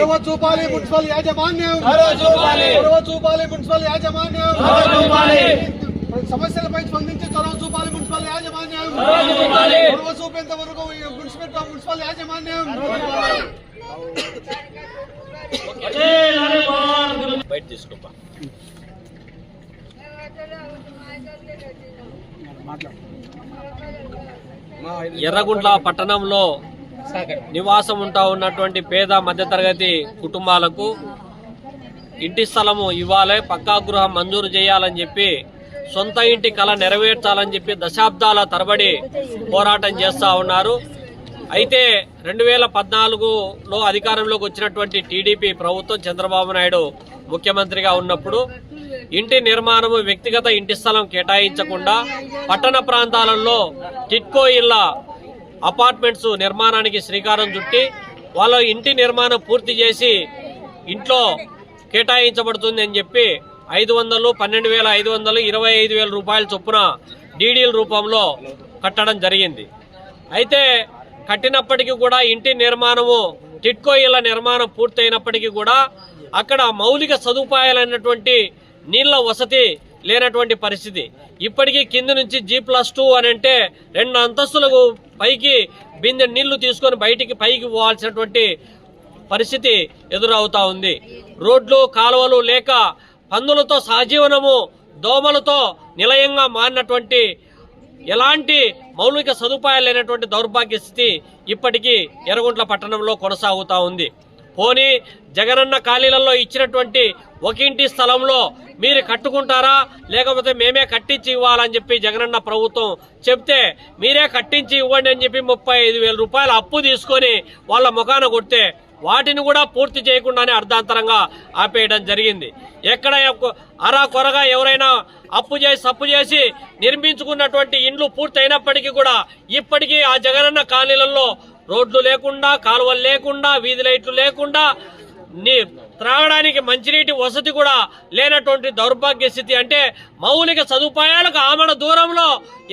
చూపాలి మున్సిపల్ యాజమాన్యం. చూపాలి. మున్సిపల్ యాజమాన్యం. సమస్యలపై స్పందించి చొరవ చూపాలి మున్సిపల్ యాజమాన్యం. చూపేంత వరకు మున్సిపల్ మున్సిపల్ యాజమాన్యం. బయట తీసుకోపా. ఎర్రగుంట్ల పట్టణంలో నివాసం ఉంటా ఉన్నటువంటి పేద మధ్యతరగతి కుటుంబాలకు ఇంటి స్థలము ఇవ్వాలి పక్కా గృహం మంజూరు చేయాలని చెప్పి సొంత ఇంటి కళ నెరవేర్చాలని చెప్పి దశాబ్దాల తరబడి పోరాటం చేస్తా ఉన్నారు. అయితే రెండు వేల పద్నాలుగులో అధికారంలోకి వచ్చినటువంటి టీడీపీ ప్రభుత్వం చంద్రబాబు నాయుడు ముఖ్యమంత్రిగా ఉన్నప్పుడు ఇంటి నిర్మాణము వ్యక్తిగత ఇంటి స్థలం కేటాయించకుండా పట్టణ ప్రాంతాలలో టిట్కో ఇళ్ళ అపార్ట్మెంట్స్ నిర్మాణానికి శ్రీకారం చుట్టి వాళ్ళ ఇంటి నిర్మాణం పూర్తి చేసి ఇంట్లో కేటాయించబడుతుంది అని చెప్పి ఐదు వందలు పన్నెండు వేల ఐదు వందలు ఇరవై ఐదు వేల రూపాయల చొప్పున డీడీల రూపంలో కట్టడం జరిగింది. అయితే కట్టినప్పటికీ కూడా ఇంటి నిర్మాణము టిట్కో ఇళ్ళ నిర్మాణం పూర్తయినప్పటికీ కూడా అక్కడ మౌలిక సదుపాయాలైనటువంటి నీళ్ళ వసతి లేనటువంటి పరిస్థితి. ఇప్పటికీ కింద నుంచి జీ ప్లస్ టూ అని అంటే రెండు అంతస్తులకు పైకి బిందె నీళ్ళు తీసుకొని బయటికి పైకి పోవాల్సినటువంటి పరిస్థితి ఎదురవుతా ఉంది. రోడ్లు కాలువలు లేక పందులతో సహజీవనము దోమలతో నిలయంగా మారినటువంటి ఎలాంటి మౌలిక సదుపాయాలు లేనటువంటి దౌర్భాగ్య స్థితి ఇప్పటికీ ఎర్రగుంట్ల పట్టణంలో కొనసాగుతూ ఉంది. పోనీ జగనన్న ఖాళీలలో ఇచ్చినటువంటి ఒక ఇంటి స్థలంలో మీరు కట్టుకుంటారా? లేకపోతే మేమే కట్టించి ఇవ్వాలని చెప్పి జగనన్న ప్రభుత్వం చెప్తే మీరే కట్టించి ఇవ్వండి అని చెప్పి ముప్పై ఐదు రూపాయల అప్పు తీసుకొని వాళ్ళ ముఖాన కొడితే వాటిని కూడా పూర్తి చేయకుండానే అర్ధాంతరంగా ఆపేయడం జరిగింది. ఎక్కడ అరా కొరగా ఎవరైనా అప్పు చేసి అప్పు చేసి నిర్మించుకున్నటువంటి ఇండ్లు పూర్తి అయినప్పటికీ కూడా ఇప్పటికీ ఆ జగనన్న కాలనీలలో రోడ్లు లేకుండా కాలువలు లేకుండా వీధి లైట్లు లేకుండా నీ త్రాగడానికి మంచినీటి వసతి కూడా లేనటువంటి దౌర్భాగ్య స్థితి. అంటే మౌలిక సదుపాయాలకు ఆమడ దూరంలో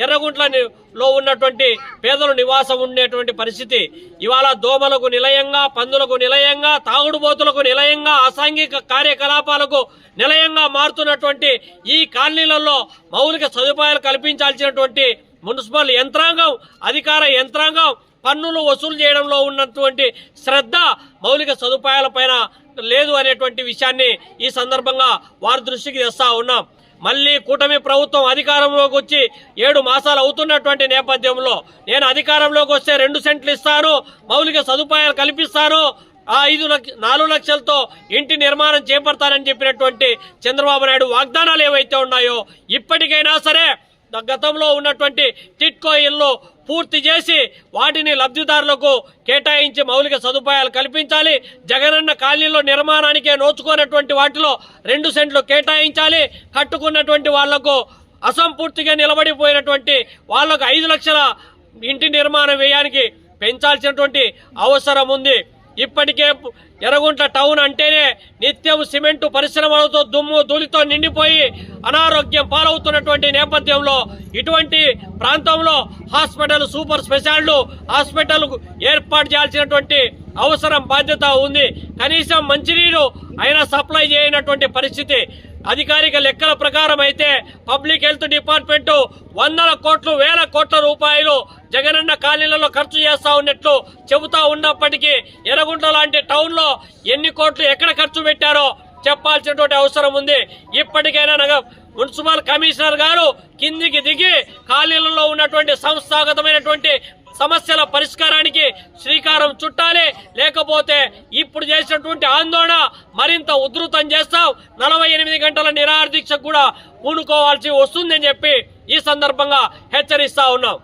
ఎర్రగుంట్లలో ఉన్నటువంటి పేదలు నివాసం ఉండేటువంటి పరిస్థితి. ఇవాళ దోమలకు నిలయంగా పందులకు నిలయంగా తాగుడుబోతులకు నిలయంగా అసాంఘిక కార్యకలాపాలకు నిలయంగా మారుతున్నటువంటి ఈ కాలనీలలో మౌలిక సదుపాయాలు కల్పించాల్సినటువంటి మున్సిపల్ యంత్రాంగం అధికార యంత్రాంగం పన్నులు వసూలు చేయడంలో ఉన్నటువంటి శ్రద్ధ మౌలిక సదుపాయాలపైన లేదు అనేటువంటి విషయాన్ని ఈ సందర్భంగా వారి దృష్టికి తెస్తా ఉన్నాం. మళ్ళీ కూటమి ప్రభుత్వం అధికారంలోకి వచ్చి ఏడు మాసాలు అవుతున్నటువంటి నేపథ్యంలో నేను అధికారంలోకి వస్తే రెండు సెంట్లు ఇస్తాను మౌలిక సదుపాయాలు కల్పిస్తాను ఆ ఐదు లక్ష నాలుగు లక్షలతో ఇంటి నిర్మాణం చేపడతానని చెప్పినటువంటి చంద్రబాబు నాయుడు వాగ్దానాలు ఏవైతే ఉన్నాయో ఇప్పటికైనా సరే గతంలో ఉన్నటువంటి టిట్కో ఇల్లు పూర్తి చేసి వాటిని లబ్ధిదారులకు కేటాయించి మౌలిక సదుపాయాలు కల్పించాలి. జగనన్న కాలనీలో నిర్మాణానికే నోచుకున్నటువంటి వాటిలో రెండు సెంట్లు కేటాయించాలి. కట్టుకున్నటువంటి వాళ్ళకు అసంపూర్తిగా నిలబడిపోయినటువంటి వాళ్ళకు ఐదు లక్షల ఇంటి నిర్మాణం వ్యయానికి పెంచాల్సినటువంటి అవసరం ఉంది. ఇప్పటికే ఎర్రగుంట్ల టౌన్ అంటేనే నిత్యం సిమెంటు పరిశ్రమలతో దుమ్ము ధూళితో నిండిపోయి అనారోగ్యం పాలవుతున్నటువంటి నేపథ్యంలో ఇటువంటి ప్రాంతంలో హాస్పిటల్ సూపర్ స్పెషాలిటీ హాస్పిటల్ ఏర్పాటు చేయాల్సినటువంటి అవసరం బాధ్యత ఉంది. కనీసం మంచినీరు అయినా సప్లై చేయనటువంటి పరిస్థితి అధికారిక లెక్కల ప్రకారం అయితే పబ్లిక్ హెల్త్ డిపార్ట్మెంట్ వందల కోట్లు వేల కోట్ల రూపాయలు జగనన్న కాలనీలలో ఖర్చు చేస్తా ఉన్నట్లు చెబుతా ఉన్నప్పటికీ ఎర్రగుంట లాంటి టౌన్లో ఎన్ని కోట్లు ఎక్కడ ఖర్చు పెట్టారో చెప్పాల్సినటువంటి అవసరం ఉంది. ఇప్పటికైనా నగ మున్సిపల్ కమిషనర్ గారు కిందికి దిగి ఖాళీలలో ఉన్నటువంటి సంస్థాగతమైనటువంటి సమస్యల పరిష్కారానికి శ్రీకారం చుట్టాలి. లేకపోతే ఇప్పుడు చేసినటువంటి ఆందోళన మరింత ఉధృతం చేస్తాం. నలభై ఎనిమిది గంటల నిరాహార దీక్ష కూడా పూనుకోవాల్సి వస్తుందని చెప్పి ఈ సందర్భంగా హెచ్చరిస్తా ఉన్నాం.